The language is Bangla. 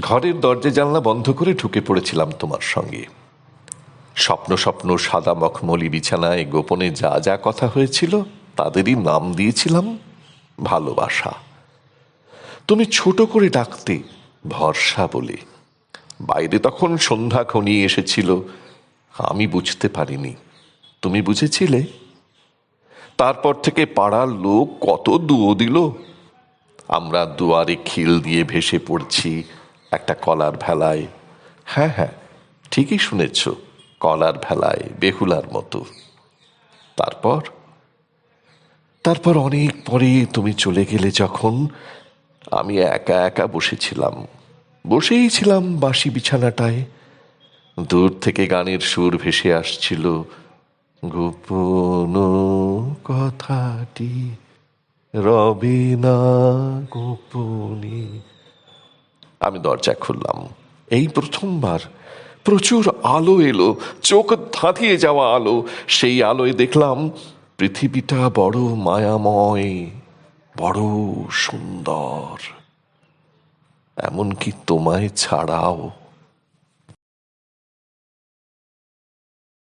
ঘরের দরজা জানলা বন্ধ করে ঢুকে পড়েছিলাম তোমার সঙ্গে। স্বপ্ন স্বপ্ন সাদা মখমলি বিছানায় গোপনে যা যা কথা হয়েছিল তাদেরই নাম দিয়েছিলাম, ভালোবাসা। তুমি ছোট করে ডাকতে ভরসা বলে। বাইরে তখন সন্ধ্যা ঘনিয়ে এসেছিল, আমি বুঝতে পারিনি। তুমি বুঝেছিলে? তারপর থেকে পাড়ার লোক কত দুয়ো দিল। আমরা দুয়ারে খিল দিয়ে ভেসে পড়ছি একটা কলার ভেলায়। হ্যাঁ হ্যাঁ ঠিকই শুনেছ, কলার ভেলায়, বেহুলার মতো। তারপর? তারপর অনেক পরে তুমি চলে গেলে যখন আমি একা একা বসেছিলাম। বসেই ছিলাম বাসি বিছানাটায়। দূর থেকে গানের সুর ভেসে আসছিল, গোপন কথাটি রবে না গোপনে আমি দরজা খুললাম। এই প্রথমবার প্রচুর আলো এলো, চোখ ধাঁধিয়ে যাওয়া আলো। সেই আলোয় দেখলাম পৃথিবীটা বড় মায়াময়, বড় সুন্দর। এমনকি তোমায় ছাড়াও